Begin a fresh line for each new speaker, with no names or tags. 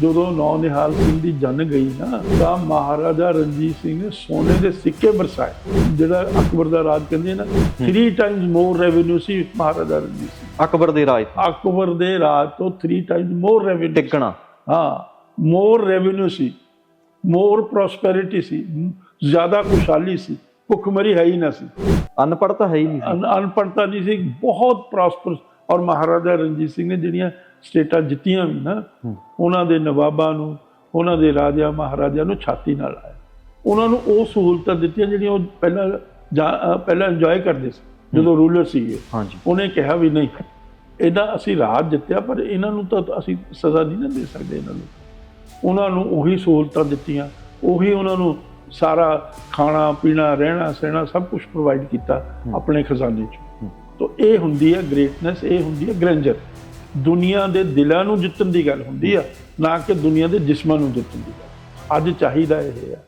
ਜਦੋਂ ਨੌ ਨਿਹਾਲ ਸਿੰਘ ਦੀ ਜਨ ਗਈ ਨਾ ਤਾਂ ਮਹਾਰਾਜਾ ਰਣਜੀਤ ਸਿੰਘ ਨੇ ਸੋਨੇ ਦੇ ਸਿੱਕੇ ਬਰਸਾਏ ਜਿਹੜਾ ਅਕਬਰ ਦਾ ਰਾਜ ਕਹਿੰਦੇ ਨਾ 3 ਟਾਈਮਸ ਮੋਰ ਰੈਵਨਿਊ ਸੀ ਮਹਾਰਾਜਾ ਰਣਜੀਤ ਸਿੰਘ।
ਅਕਬਰ ਦੇ ਰਾਜ।
ਅਕਬਰ ਦੇ ਰਾਜ ਤੋਂ 3 ਟਾਈਮਸ ਮੋਰ ਰੈਵਨਿਊ
ਟਿਕਣਾ
ਹਾਂ ਮੋਰ ਰੈਵਨਿਊ ਸੀ ਮੋਰ ਪ੍ਰੋਸਪੈਰਿਟੀ ਸੀ ਜ਼ਿਆਦਾ ਖੁਸ਼ਹਾਲੀ ਸੀ ਭੁੱਖਮਰੀ ਹੈ ਹੀ ਨਾ ਸੀ।
ਅਨਪੜ੍ਹ ਤਾਂ ਹੈ ਹੀ ਨਹੀਂ ਸੀ।
ਅਨ- ਅਨਪੜ੍ਹਤਾ ਨਹੀਂ ਸੀ ਬਹੁਤ ਪ੍ਰੋਸਪਰਸ ਔਰ ਮਹਾਰਾਜਾ ਰਣਜੀਤ ਸਿੰਘ ਨੇ ਜਿਹੜੀਆਂ ਸਟੇਟਾਂ ਜਿੱਤੀਆਂ ਵੀ ਨਾ ਉਹਨਾਂ ਦੇ ਨਵਾਬਾਂ ਨੂੰ ਉਹਨਾਂ ਦੇ ਰਾਜਾ ਮਹਾਰਾਜਾ ਨੂੰ ਛਾਤੀ ਨਾਲ ਆਇਆ। ਉਹਨਾਂ ਨੂੰ ਉਹ ਸਹੂਲਤਾਂ ਦਿੱਤੀਆਂ ਜਿਹੜੀਆਂ ਉਹ ਪਹਿਲਾਂ ਪਹਿਲਾਂ ਇੰਜੋਏ ਕਰਦੇ ਸੀ ਜਦੋਂ ਰੂਲਰ ਸੀਗੇ।
ਹਾਂਜੀ।
ਉਹਨੇ ਕਿਹਾ ਵੀ ਨਹੀਂ ਇਹਦਾ ਅਸੀਂ ਰਾਜ ਜਿੱਤਿਆ ਪਰ ਇਹਨਾਂ ਨੂੰ ਤਾਂ ਅਸੀਂ ਸਜ਼ਾ ਨਹੀਂ ਦੇ ਸਕਦੇ ਇਹਨਾਂ ਨੂੰ। ਉਹਨਾਂ ਨੂੰ ਉਹੀ ਸਹੂਲਤਾਂ ਦਿੱਤੀਆਂ ਉਹੀ ਉਹਨਾਂ ਨੂੰ ਸਾਰਾ ਖਾਣਾ ਪੀਣਾ ਰਹਿਣਾ ਸਹਿਣਾ ਸਭ ਕੁਝ ਪ੍ਰੋਵਾਈਡ ਕੀਤਾ ਆਪਣੇ ਖਜ਼ਾਨੇ 'ਚ। ਤੋਂ ਇਹ ਹੁੰਦੀ ਹੈ ਗ੍ਰੇਟਨੈਸ ਇਹ ਹੁੰਦੀ ਹੈ ਗ੍ਰੈਂਜਰ ਦੁਨੀਆ ਦੇ ਦਿਲਾਂ ਨੂੰ ਜਿੱਤਣ ਦੀ ਗੱਲ ਹੁੰਦੀ ਆ, ਨਾ ਕਿ ਦੁਨੀਆ ਦੇ ਜਿਸਮਾਂ ਨੂੰ ਜਿੱਤਣ ਦੀ ਗੱਲ। ਅੱਜ ਚਾਹੀਦਾ ਇਹ ਹੈ